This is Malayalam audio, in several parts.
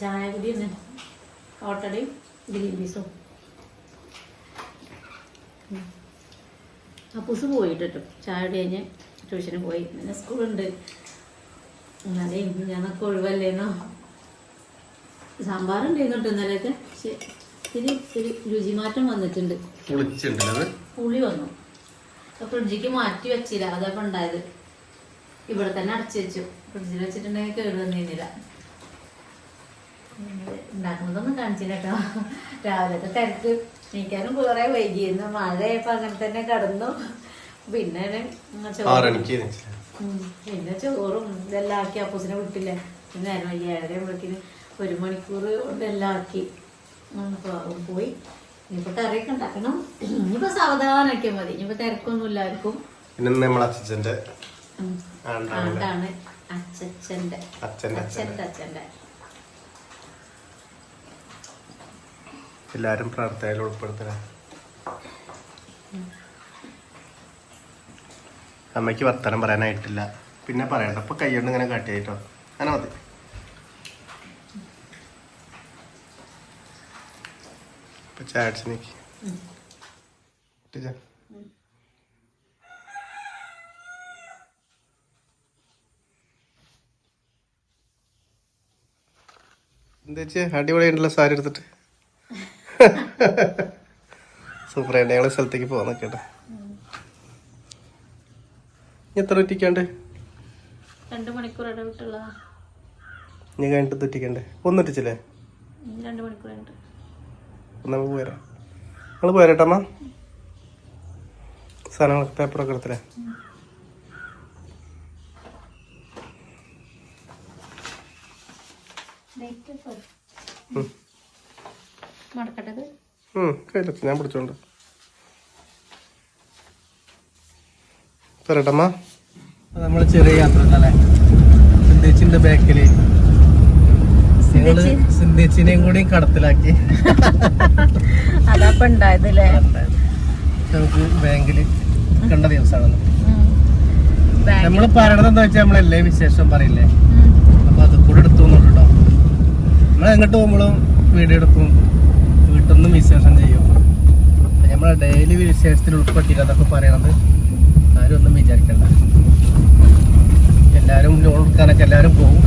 ചായ കുടി ഓട്ടടയും ഗ്രീൻ പീസും. അപ്പൂസ് പോയിട്ട് കേട്ടോ ചായ കുടി കഴിഞ്ഞ് ട്യൂഷന് പോയി. പിന്നെ സ്കൂളുണ്ട്. എന്നാലേ ഞങ്ങൾക്ക് ഒഴിവല്ലേന്നോ? സാമ്പാറുണ്ടായിരുന്നു കേട്ടോ ഇന്നലെയൊക്കെ. പക്ഷെ ഇത്തിരി ഇത്തിരി രുചിമാറ്റം വന്നിട്ടുണ്ട്. പുളി വന്നു. ഫ്രിഡ്ജിക്ക് മാറ്റി വെച്ചില്ല. അതപ്പം ഉണ്ടായത്. ഇവിടെ തന്നെ അടച്ചു വെച്ചു. ഫ്രിഡ്ജിൽ വെച്ചിട്ടുണ്ടെങ്കിൽ കേട് വന്നിരുന്നില്ല. ഉണ്ടാക്കുന്നതൊന്നും കാണിച്ചില്ല കേട്ടോ. രാവിലത്തെ തിരക്ക്. എനിക്കാനും കുറെ വൈകിയിരുന്നു. മഴയപ്പോ അങ്ങനെ തന്നെ കടന്നു. പിന്നെ. പിന്നെ ചോറും ഇതെല്ലാം ആക്കി അപ്പൂസിനെ വിട്ടില്ല. പിന്നെ നേരം വൈകി. ഏഴര ആകുമ്പോഴേക്കിന് ഒരു മണിക്കൂർ കൊണ്ട് എല്ലാം ആക്കി. പോയി. ഇനിയിപ്പോ കറിയൊക്കെ ഉണ്ടാക്കണം. ഇനിയിപ്പോ സാവധാനമൊക്കെ മതി. ഇനിയിപ്പോ തിരക്കൊന്നും ഇല്ലായിരിക്കും പിന്നെ നമ്മളെ അച്ഛന്റെ ഉം. ആണ്ടാണ് ആണ്ടാണ് അച്ഛന്റെ അച്ഛന്റെ അച്ഛന്റെ. എല്ലാരും പ്രാർത്ഥനയിൽ ഉൾപ്പെടുത്തണം. അമ്മയ്ക്ക് വർത്തനം പറയാനായിട്ടില്ല. പിന്നെ പറയണ്ട. അപ്പൊ കൈകൊണ്ട് ഇങ്ങനെ കാട്ടിയായിട്ടോ അങ്ങനെ മതി. ഇപ്പൊ വെച്ചാ അടിപൊളിയായിട്ടുള്ള സാരി എടുത്തിട്ട്. സൂപ്പറായിട്ട് ഞങ്ങൾ സ്ഥലത്തേക്ക് പോകാൻ നിൽക്കട്ടെ ഇനി എത്ര ഒറ്റിക്കാണ്ട് രണ്ടു മണിക്കൂർ ഇടവിട്ടുള്ളതാ ഞാൻ കഴിഞ്ഞിട്ട് തെറ്റിക്കണ്ടേ. ഒന്നൊറ്റിച്ചില്ലേ രണ്ട് മണിക്കൂർ നമുക്ക് പോരാ. നിങ്ങൾ പോരാട്ടമ്മ സാധനങ്ങളൊക്കെ പേപ്പറൊക്കെ എടുത്തില്ലേ. മടക്കട്ടത്? കയ്യിലെത്തി ഞാൻ പിടിച്ചോണ്ട്. തരട്ടമ്മ. നമ്മൾ ചെറിയ യാത്ര അല്ലേ സിന്ധിച്ചിന്റെ ബാക്കിൽ സിന്ധേച്ചിനെയും കൂടി കടത്തിലാക്കി. അതപ്പൊ ഉണ്ടായതല്ലേ? നമുക്ക് ബാങ്കിൽ കണ്ട ദിവസമാണ്. നമ്മൾ പറയണത് എന്താ വെച്ചാൽ നമ്മളല്ലേ വിശേഷം പറയില്ലേ? അപ്പൊ അത് കൂടെ എടുത്തു കേട്ടോ നമ്മൾ എങ്ങോട്ട് പോകുമ്പോഴും വീഡിയോ എടുക്കും. വിശേഷം ചെയ്യും. നമ്മളെ ഡെയിലി വിശേഷത്തിൽ ഉൾപ്പെട്ടില്ല അതൊക്കെ പറയണത് ആരും ഒന്നും വിചാരിക്കണ്ട. എല്ലാവരും ലോൺ എടുക്കാനൊക്കെ എല്ലാവരും പോകും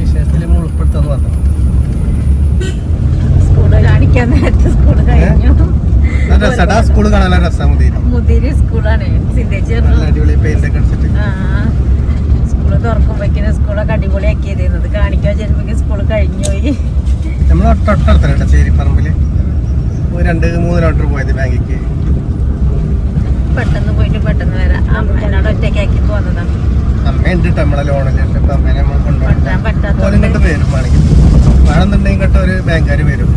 വിശേഷത്തിൽ നമ്മൾ ഉൾപ്പെടുത്താന്ന് മാത്രം സ്കൂൾ കാണിക്കാൻ നേരത്തെ സ്കൂൾ കഴിഞ്ഞു. കാണാൻ രസം മുതിരി. സ്കൂളാണ്. സ്കൂൾ സ്കൂളൊക്കെ അടിപൊളിയാക്കിയത്. കാണിക്കാൻ ചെല്ലുമ്പോഴേക്കും സ്കൂൾ കഴിഞ്ഞു പോയി നമ്മൾ തൊട്ടടുത്തല്ല കേട്ടോ ചേരിപ്പറമ്പിൽ. ഒരു രണ്ട് മൂന്ന് കിലോമീറ്റർ പോയത് ബാങ്കിക്ക്. പെട്ടെന്ന് പോയിട്ട് പെട്ടെന്ന് വരാം. അമ്മ എന്നോട് ഒറ്റയ്ക്കാക്കി പോന്നതാണ് അമ്മ ഉണ്ട് കേട്ടോ നമ്മളെ ലോണിൽ അപ്പൊ അമ്മേനെ നമ്മൾ കൊണ്ടുപോകാൻ ഇങ്ങോട്ട് വരും വേണമെങ്കിൽ വേണമെന്നുണ്ടെങ്കിൽ ഇങ്ങോട്ട് ഒരു ബാങ്കുകാർ വരും.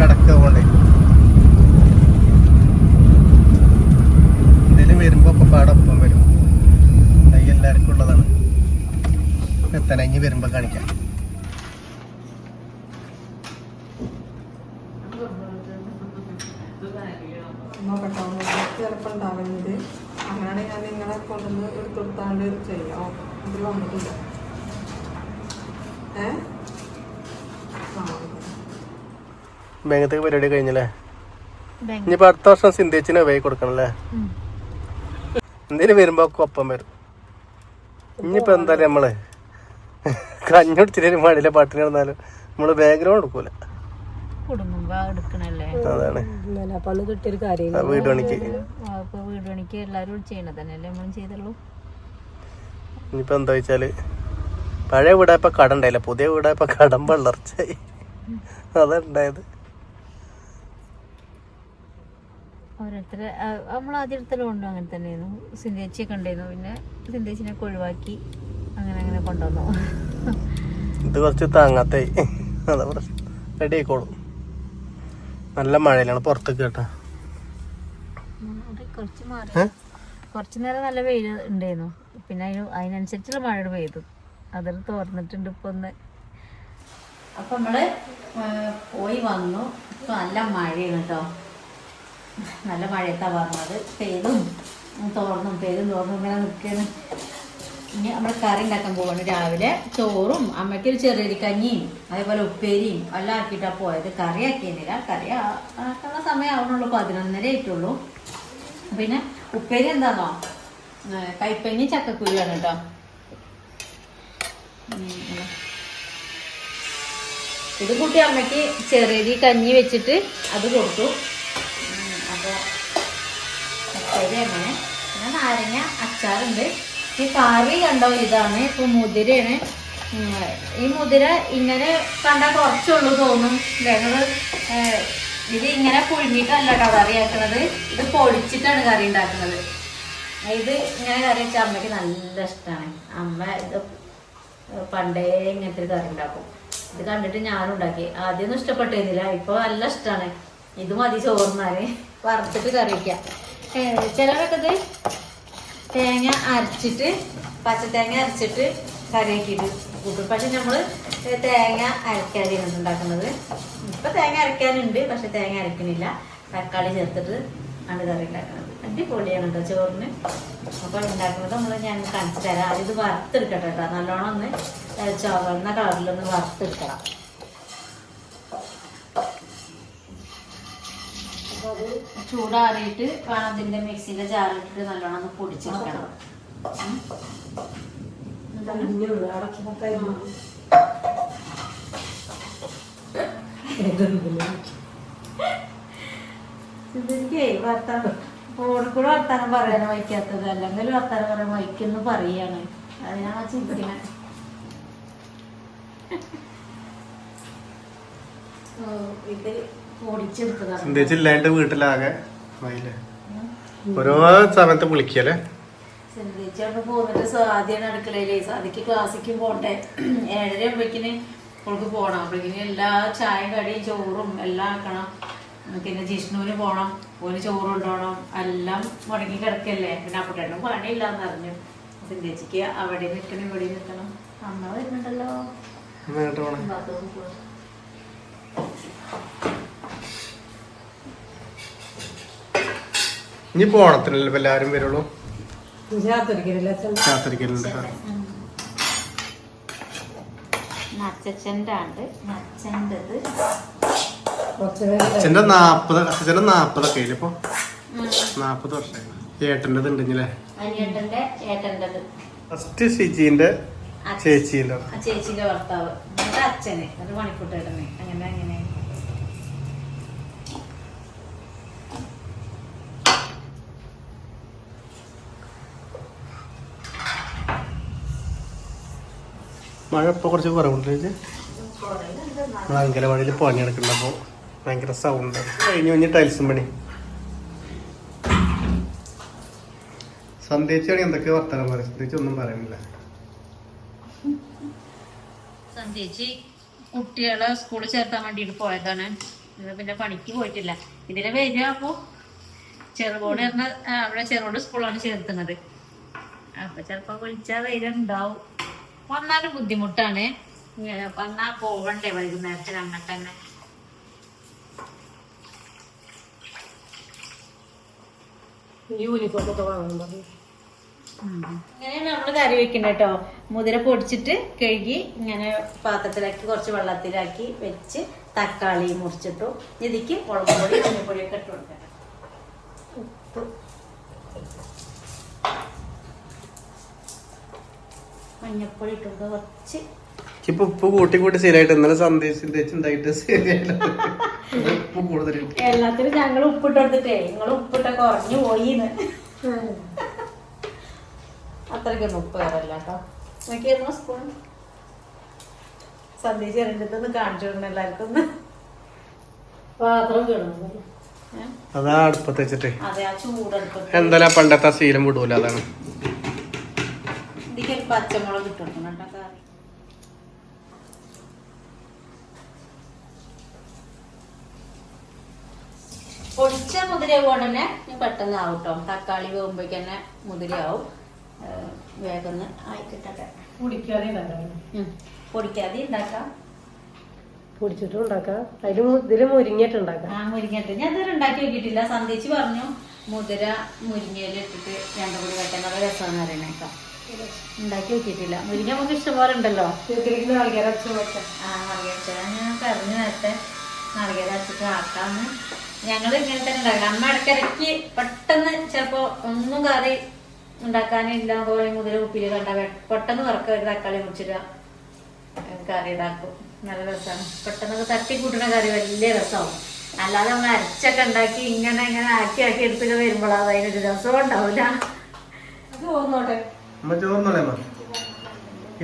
കടക്ക പോണ്ടേ പാടൊപ്പം വരും. കൈ എല്ലാവർക്കും ഉള്ളതാണ്. എത്തനങ്ങി വരുമ്പോ കാണിക്കാം ചിലപ്പോൾ ഉണ്ടാവുന്നത് അങ്ങനെയാണ് ഞാൻ നിങ്ങളെ കൊണ്ടുവന്ന് എടുത്തെടുത്താണ്ട് ചെയ്യാം ഇതിൽ വന്നിട്ടില്ല. ബാങ്കത്തേക്ക് പരിപാടി കഴിഞ്ഞല്ലേ? ഇനി ഇനിയിപ്പോ അടുത്ത വർഷം സിന്ധിച്ചിന് വേ കൊടുക്കണല്ലേ? എന്തേലും വരുമ്പോ ഒപ്പം വരും. ഇനിയിപ്പോ എന്തായാലും നമ്മൾ കഞ്ഞുടിച്ചിട്ട് മടിയിലെ പാട്ടിന് കിടന്നാലും നമ്മൾ കാര്യം ആ വീട് പണിക്ക്. വീട് പണിക്ക് എല്ലാരും ചെയ്യണ തന്നെയല്ലേ നമ്മൾ ചെയ്തുള്ളൂ? ഇനിയിപ്പോ എന്താ വെച്ചാൽ പഴയ വീടായപ്പോ കട ഉണ്ടായില്ല പുതിയ വീടായപ്പോ കടം വളർച്ചയായി. അതുണ്ടായത്. ഓരോരുത്തര് നമ്മൾ ആദ്യം കൊണ്ടു അങ്ങനെ തന്നെയായിരുന്നു. സിന്ധേച്ചിയൊക്കെ ഉണ്ടായിരുന്നു. പിന്നെ സിന്ധ്യേച്ചിനൊക്കെ ഒഴിവാക്കി അങ്ങനെ അങ്ങനെ കൊണ്ടുവന്നു. ഇത് കുറച്ച് താങ്ങാത്തായി. അതാ പ്രശ്നം. റെഡി ആയിക്കോളും. നല്ല മഴയിലാണ് പുറത്തേക്ക് കേട്ടാ. അത് കുറച്ച് മാറി. കുറച്ച് നേരം നല്ല വെയിൽ ഉണ്ടായിരുന്നു. പിന്നെ അതിന് അതിനനുസരിച്ചുള്ള മഴ പെയ്തു. അതിൽ തോർന്നിട്ടുണ്ട് ഇപ്പൊ ഒന്ന്. അപ്പൊ നമ്മൾ പോയി വന്നു. നല്ല മഴയാണ് കേട്ടോ നല്ല മഴയത്താ വന്നത്. പെയ്തും തോർന്നും പെയ്തും തോർന്നും ഇങ്ങനെ നിൽക്കുന്നു ഇനി നമ്മൾ കറി ഉണ്ടാക്കാൻ പോവാണ് രാവിലെ. ചോറും അമ്മയ്ക്ക് ഒരു ചെറിയ കഞ്ഞിയും അതേപോലെ ഉപ്പേരിയും എല്ലാം ആക്കിയിട്ടാണ് പോയത്. കറി ആക്കിയിരുന്നില്ല. കറി ആക്കാനുള്ള സമയം ആവണുള്ളൂ. പതിനൊന്നര ആയിട്ടുള്ളൂ പിന്നെ ഉപ്പേരി എന്താണോ കൈപ്പഞ്ഞി ചക്കക്കുരുവാണ് കേട്ടോ ഇതാ. കൂട്ടി അമ്മയ്ക്ക് ചെറിയ കഞ്ഞി വെച്ചിട്ട് അത് കൊടുത്തു. അപ്പോൾ അങ്ങനെ പിന്നെ നാരങ്ങ അച്ചാറുണ്ട്. ഈ കറി കണ്ടോ ഇതാണ്. ഇപ്പൊ മുതിരയാണ്. ഈ മുതിര ഇങ്ങനെ കണ്ടാൽ കുറച്ചുള്ളൂ തോന്നും. ഞങ്ങൾ ഇത് ഇങ്ങനെ പുഴുങ്ങിയിട്ടല്ല കേട്ടോ കറി ആക്കുന്നത് ഇത് പൊളിച്ചിട്ടാണ് കറി ഉണ്ടാക്കുന്നത്. ഇത് ഇങ്ങനെ കറി വെച്ചാൽ അമ്മയ്ക്ക് നല്ല ഇഷ്ടമാണ് അമ്മ ഇത് പണ്ടേ ഇങ്ങനത്തെ ഒരു കറി ഉണ്ടാക്കും. ഇത് കണ്ടിട്ട് ഞാനും ഉണ്ടാക്കി. ആദ്യമൊന്നും ഇഷ്ടപ്പെട്ടിരുന്നില്ല ഇപ്പൊ നല്ല ഇഷ്ടമാണ് ഇത് മതി ചോറിനാല് വറുത്തിട്ട് കറി വയ്ക്കാം ചിലരൊക്കെ ഇത് തേങ്ങ അരച്ചിട്ട് പച്ചത്തേങ്ങ അരച്ചിട്ട് കറിയാക്കിയിട്ട് കൂട്ടും. പക്ഷെ നമ്മൾ തേങ്ങ അരക്കാതെയാണ് ഉണ്ടാക്കുന്നത്. ഇപ്പൊ തേങ്ങ അരക്കാനുണ്ട് പക്ഷെ തേങ്ങ അരക്കണില്ല. തക്കാളി ചേർത്തിട്ട് ആണ് കറി ഉണ്ടാക്കുന്നത്. അടിപൊളിയാണ് കേട്ടോ ചോറിന്. അപ്പൊ ഉണ്ടാക്കുന്നത് നമ്മൾ ഞാൻ കാണിച്ചു തരാം. ഇത് വറുത്തെടുക്കട്ടെ കേട്ടോ. നല്ലോണം ഒന്ന് ചുവന്ന കളറിലൊന്ന് വറുത്തെടുക്കണം. അപ്പൊ അത് ചൂടാറിയിട്ട് വേണം അതിന്റെ മിക്സിന്റെ ജാറിലിട്ട് നല്ലോണം ഒന്ന് പൊടിച്ചെടുക്കണം. ഉം. ഇതെനിക്ക് വർത്താനം ഫോണിൽ കൂടെ വർത്താനം പറയാൻ വഹിക്കാത്തത് അല്ലെങ്കിൽ വർത്താനം പറയാൻ വഹിക്കുന്നു പറയാണ്. അതിനാ ചിന്തിക്കുന്നത് ഓ, ഇത് വീട്ടിലാകെ ഓരോ സമയത്ത് വിളിക്കല്ലേ? ചിന്തിച്ചോണ്ട് പോന്നിട്ട് സാധ്യമാണ് അടുക്കളയിലേ. സാധിക്ക് ക്ലാസ്സിക്കും പോട്ടെ ഏഴര ആകുമ്പോഴേക്കിന് അവൾക്ക് പോകണം അപ്പോഴേക്കിന് എല്ലാ ചായ കടിയും ചോറും എല്ലാം ആക്കണം. പിന്നെ ജിഷ്ണുവിന് പോകണം ഓന് ചോറ് കൊണ്ടുപോകണം എല്ലാം മുടങ്ങി കിടക്കല്ലേ പിന്നെ അപ്പുട്ടേട്ടും പണിയില്ലാന്ന് അറിഞ്ഞു. സിന്ധിച്ചിക്ക് അവിടെ നിൽക്കണം ഇവിടെ നിൽക്കണം. അമ്മ വരുന്നുണ്ടല്ലോ. പോണേ. ഇനി പോണത്തിനല്ലേ എല്ലാരും വരുള്ളൂ. നച്ചച്ചന്റെ ആണ് നച്ചന്റെത് അച്ഛന്റെ നാപ്പത് അച്ഛന്റെ നാപ്പതൊക്കെ ആയില്ലേ ഇപ്പൊ? നാപ്പത് വർഷമായി. ഏട്ടന്റെ ഉണ്ടെങ്കിലേ ഏട്ടന്റെത് ഫസ്റ്റ് ഷിജിന്റെ ചേച്ചിയിലോ ആ ചേച്ചിന്റെ ഭർത്താവ്. അച്ഛനെ അച്ഛന് അത് മണിക്കൂട്ടേട്ടന്. അങ്ങനെ അങ്ങനെ. മഴ ഇപ്പൊ കുറച്ച് കുറവുണ്ട് ഭയങ്കര നമ്മൾ അങ്കലവാടിയിൽ പണി നടക്കുന്നപ്പോ ഭയങ്കര സൗണ്ട് കഴിഞ്ഞു കഴിഞ്ഞ് ടൈൽസും പണി. സന്ധ്യച്ചാണ് എന്തൊക്കെ വർത്തമാനം പറയും? സന്ധ്യച്ച് ഒന്നും പറയുന്നില്ല. സന്ധ്യച്ചി കുട്ടികളെ സ്കൂളിൽ ചേർത്താൻ വേണ്ടിയിട്ട് പോയതാണ്. പിന്നെ പണിക്ക് പോയിട്ടില്ല. ഇതിനെ വരിക അപ്പോൾ ചെറുകോട് പറഞ്ഞ അവിടെ ചെറുകോട് സ്കൂളാണ് ചേർത്തുന്നത് അപ്പൊ ചിലപ്പോ വിളിച്ചാൽ ഉണ്ടാവും. വന്നാലും ബുദ്ധിമുട്ടാണ്. വന്നാ പോവണ്ടേ വൈകുന്നേരത്തിന് അങ്ങോട്ട് തന്നെ യൂണിഫോം ഒക്കെ പറഞ്ഞു ഇങ്ങനെയാണ് നമ്മൾ കറി വെക്കുന്നത് കേട്ടോ മുതിര പൊടിച്ചിട്ട് കഴുകി ഇങ്ങനെ പാത്രത്തിലാക്കി കുറച്ച് വെള്ളത്തിലാക്കി വെച്ച് തക്കാളി മുറിച്ചിട്ടു. ഇതിക്ക് മുളക് പൊടി മഞ്ഞപ്പൊടിയൊക്കെ ഇട്ട് കൊടുക്കണം ഉപ്പ്. മഞ്ഞപ്പൊടി ഇട്ടുകൊണ്ട് കുറച്ച് ഇപ്പൊ ഉപ്പ് കൂട്ടി കൂട്ടി ശരിയായിട്ട് ഇന്നലെ സന്ദേശം തേച്ചുണ്ടായിട്ട് ശരിയായില്ല. ഉപ്പ് കൂടുതൽ എല്ലാത്തിനും ഞങ്ങൾ ഉപ്പിട്ട് എടുത്തിട്ടേ നിങ്ങൾ ഉപ്പിട്ട കുറഞ്ഞു പോയി അത്രയ്ക്കൊന്നും ഉപ്പ് കയറല്ല കേട്ടോ. നോക്കിയായിരുന്നു സ്പൂൺ. സന്ദേശം എറിഞ്ഞിട്ടൊന്ന് കാണിച്ചു കൊടുക്കണം എല്ലാവർക്കും പാത്രം കിടന്നു അതാ അടുപ്പത്ത് വെച്ചിട്ട്. എന്തായാലും പണ്ടത്തെ ശീലം വിടൂല അതാണ്. പച്ചമുളക് കിട്ടുന്നുണ്ടോ കേട്ടോ പൊടിച്ച മുതിരയാവും ഉടനെ പെട്ടെന്ന് ആവും കേട്ടോ തക്കാളി വേകുമ്പോഴേക്ക് തന്നെ മുതിരയാവും വേഗം ഒന്ന് ആയി കിട്ടട്ടെ കുടിക്കാതെ ഉണ്ടാക്കണം ഉം. പൊടിക്കാതെ ഉണ്ടാക്കാം. പൊടിച്ചിട്ടും ഉണ്ടാക്കാം. മുരിങ്ങിയിട്ട് ആ മുരിങ്ങിട്ട് ഞാൻ ഇതുവരെ ഉണ്ടാക്കി നോക്കിയിട്ടില്ല. സന്ദേശി പറഞ്ഞു മുതിര മുരിങ്ങയിലിട്ടിട്ട് രണ്ടും കൂടി വെട്ടാൻ നല്ല രസമാണ് അറിയണേക്കാം ഉണ്ടാക്കി നോക്കിയിട്ടില്ല. മുരിങ്ങ നമുക്ക് ഇഷ്ടംപോലെ ഉണ്ടല്ലോ. നാളികേരം അച്ഛൻ വെക്കാം. ആ നാളികേരം ഞാൻ പറഞ്ഞു നേരത്തെ നാളികേരം അരച്ചിട്ട് ആക്കാന്ന് ഞങ്ങൾ ഇങ്ങനെ തന്നെ ഉണ്ടാക്കണം. അമ്മ ഇടയ്ക്കിടയ്ക്ക് പെട്ടെന്ന് ചിലപ്പോ ഒന്നും കറി ഉണ്ടാക്കാനില്ല പോലെ മുതൽ ഉപ്പിൽ കണ്ട പെട്ടെന്ന് വറക്ക ഒരു തക്കാളി മുറിച്ചിടുക. കറി ഉണ്ടാക്കും നല്ല രസമാണ് പെട്ടെന്ന് തട്ടി കൂട്ടുന്ന കറി വലിയ രസമാവും അല്ലാതെ നമ്മൾ അരച്ചൊക്കെ ഉണ്ടാക്കി ഇങ്ങനെ ഇങ്ങനെ ആക്കി ആക്കി എടുത്തൊക്കെ വരുമ്പോഴാണ് അതിനൊരു രസം ഉണ്ടാവില്ല അത് ഓർന്നോട്ടെ? അമ്മ ചോർന്നോളെ അമ്മ.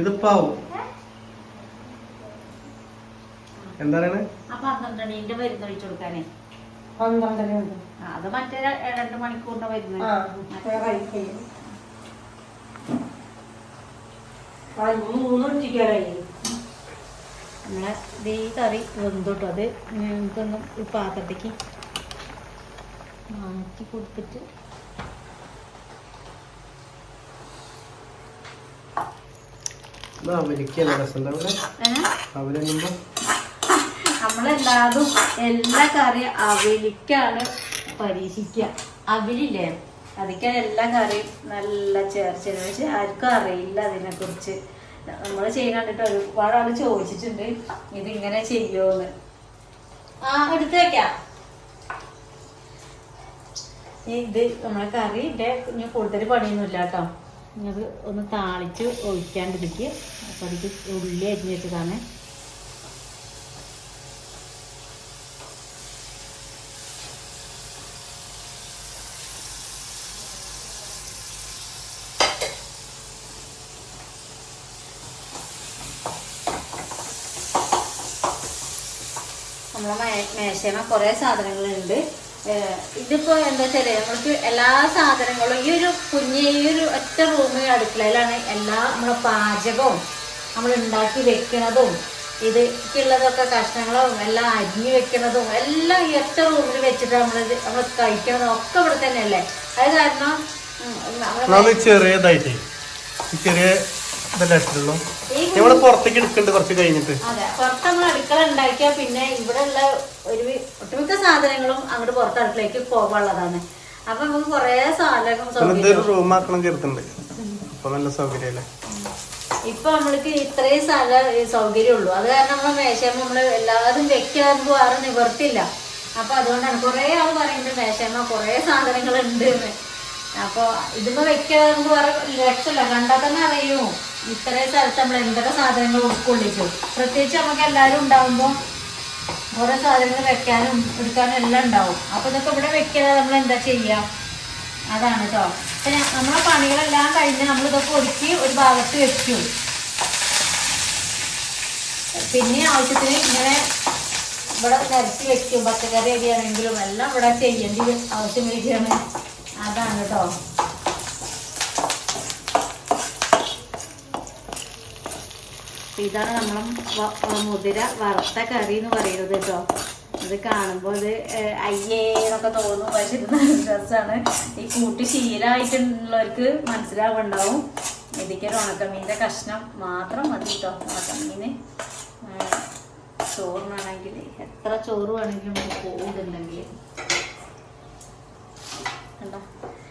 ഇതിപ്പാവും എന്താ പറയണേ? ആ പന്ത്രണ്ട് മണിന്റെ മരുന്ന് ഒഴിച്ചു കൊടുക്കാനേ. പന്ത്രണ്ടര ഉണ്ട് ആ, അത് മറ്റേ രണ്ട് മൂന്ന് ഒറ്റിക്കാനായി നമ്മളെ ഈ കറി വെന്തോട്ടു. അത് ഞങ്ങൾക്കൊന്ന് ഈ പാത്രത്തേക്ക് മാറ്റി കൊടുത്തിട്ട് അവലിക്കല്ല രസം ഉണ്ടാവില്ല? ഏ? നമ്മളെല്ലാതും എല്ലാ കറിയും അവലിക്കാണ് പരീക്ഷിക്കുക. അവലില്ലേ അതിക്കാണ് എല്ലാ കറിയും നല്ല ചേർച്ചത് പക്ഷെ ആർക്കും അറിയില്ല അതിനെക്കുറിച്ച്. നമ്മൾ ചെയ്യാൻ കണ്ടിട്ട് ഒരുപാട് ആൾ ചോദിച്ചിട്ടുണ്ട്. ഇതിങ്ങനെ ചെയ്യുമോന്ന് ആ എടുത്തു വെക്കാം. ഇത് നമ്മളെ കറിയുടെ ഇനി കൂടുതൽ പണിയൊന്നുമില്ല കേട്ടോ ഇനി അത് ഒന്ന് താളിച്ച് ഒഴിക്കാണ്ടിരിക്കുക അപ്പോൾ അതിക്ക് ഉള്ളി അരിഞ്ഞ് നമ്മളെ മേശമ കുറേ സാധനങ്ങളുണ്ട്. ഇതിപ്പോ എന്താ വെച്ചാൽ നമ്മൾക്ക് എല്ലാ സാധനങ്ങളും ഈ ഒരു കുഞ്ഞ് ഈ ഒരു ഒറ്റ റൂമിൽ അടുക്കളയിലാണ് എല്ലാ നമ്മളെ പാചകവും നമ്മൾ ഉണ്ടാക്കി വെക്കുന്നതും ഇതിക്കുള്ളതൊക്കെ കഷ്ണങ്ങളും എല്ലാം അരിഞ്ഞു വെക്കുന്നതും എല്ലാം ഈ ഒറ്റ റൂമിൽ വെച്ചിട്ട് നമ്മളിത് നമ്മൾ കഴിക്കുന്നതും ഒക്കെ ഇവിടെ തന്നെയല്ലേ അത് കാരണം ചെറിയതായിട്ടേ ചെറിയ ഇതല്ലേ ഈ നമ്മൾ പുറത്തേക്ക് എടുക്കണ്ട് കുറച്ച് കഴിഞ്ഞിട്ട്. അതെ പുറത്ത് നമ്മൾ അടുക്കള ഉണ്ടാക്കിയ പിന്നെ ഇവിടെ ഉള്ള ഒരു ഒട്ടുമിക്ക സാധനങ്ങളും അങ്ങോട്ട് പുറത്ത് അടുക്കളേക്ക് പോകാനുള്ളതാണ്. അപ്പൊ നമുക്ക് കുറേ സാധനങ്ങൾ റൂം ആക്കണം കരുതുണ്ട് അപ്പൊ നല്ല സൗകര്യല്ലേ? ഇപ്പൊ നമ്മൾക്ക് ഇത്രയും സ്ഥല സൗകര്യമുള്ളൂ. അത് കാരണം നമ്മൾ മേശമ്മ നമ്മൾ എല്ലാതും നമുക്ക് വേറെ നിവർത്തില്ല അപ്പൊ അതുകൊണ്ടാണ് കുറേ ആൾ പറയുന്നത് മേശമ്മ കുറേ സാധനങ്ങൾ ഉണ്ട് എന്ന്. അപ്പൊ ഇതിപ്പോ വെക്കാൻ നമുക്ക് വേറെ കണ്ടാൽ തന്നെ അറിയൂ. ഇത്രയും സ്ഥലത്ത് നമ്മൾ എന്തൊക്കെ സാധനങ്ങൾ ഉൾക്കൊള്ളിച്ചു പ്രത്യേകിച്ച് നമുക്ക് എല്ലാവരും ഉണ്ടാകുമ്പോൾ ഓരോ സാധനങ്ങൾ വെക്കാനും എടുക്കാനും എല്ലാം ഉണ്ടാവും. അപ്പൊ ഇതൊക്കെ ഇവിടെ വെക്കാതെ നമ്മൾ എന്താ ചെയ്യാം? അതാണ് കേട്ടോ ഞാൻ- നമ്മളെ പണികളെല്ലാം കഴിഞ്ഞ് നമ്മൾ ഇതൊക്കെ ഒരു ഭാഗത്ത് വെച്ചു. പിന്നെ ആവശ്യത്തിന് ഇങ്ങനെ ഇവിടെ നിരത്തി വെക്കും. പച്ചക്കറി അരിയാണെങ്കിലും എല്ലാം ഇവിടെ ചെയ്യേണ്ടി ആവശ്യം വരികയാണ്. അതാണ് കേട്ടോ ഇതാണ് നമ്മൾ മുതിര വറുത്ത കറി എന്ന് പറയുന്നത് കേട്ടോ. ഇത് കാണുമ്പോൾ ഇത് അയ്യേന്നൊക്കെ തോന്നും. പക്ഷെ ഇത് നല്ല രസമാണ് ഈ കൂട്ടി ശീലമായിട്ടുള്ളവർക്ക് മനസ്സിലാവുണ്ടാവും. ഇതിക്ക് ഒരു ഉണക്കമീന്റെ കഷ്ണം. മാത്രം മതി കേട്ടോ. ഉണക്കമീന് ചോറിനാണെങ്കിൽ എത്ര ചോറ് വേണമെങ്കിലും കൂടുന്നുണ്ടെങ്കിൽ കണ്ടോ?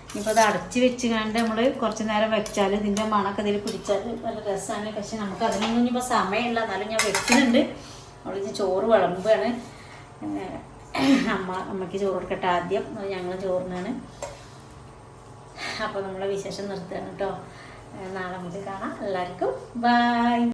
ഇനിയിപ്പോൾ അത് അടച്ച് വെച്ച് കണ്ട് നമ്മൾ കുറച്ച് നേരം വെച്ചാൽ ഇതിന്റെ മണമൊക്കെ ഇതിൽ പിടിച്ചാൽ നല്ല രസമാണ് പക്ഷെ നമുക്ക് അതിനൊന്നും ഇനിയിപ്പോൾ സമയമില്ല. എന്നാലും ഞാൻ വെക്കുന്നുണ്ട് ഇത് ചോറ് വിളമ്പാണ് അമ്മ അമ്മയ്ക്ക് ചോറ് കൊടുക്കട്ടെ ആദ്യം. ഞങ്ങൾ ചോറിനാണ്. അപ്പോൾ നമ്മളെ വിശേഷം നിർത്തുകയാണ് കേട്ടോ. നാളെ നമുക്ക് കാണാം. എല്ലാവർക്കും ബൈ.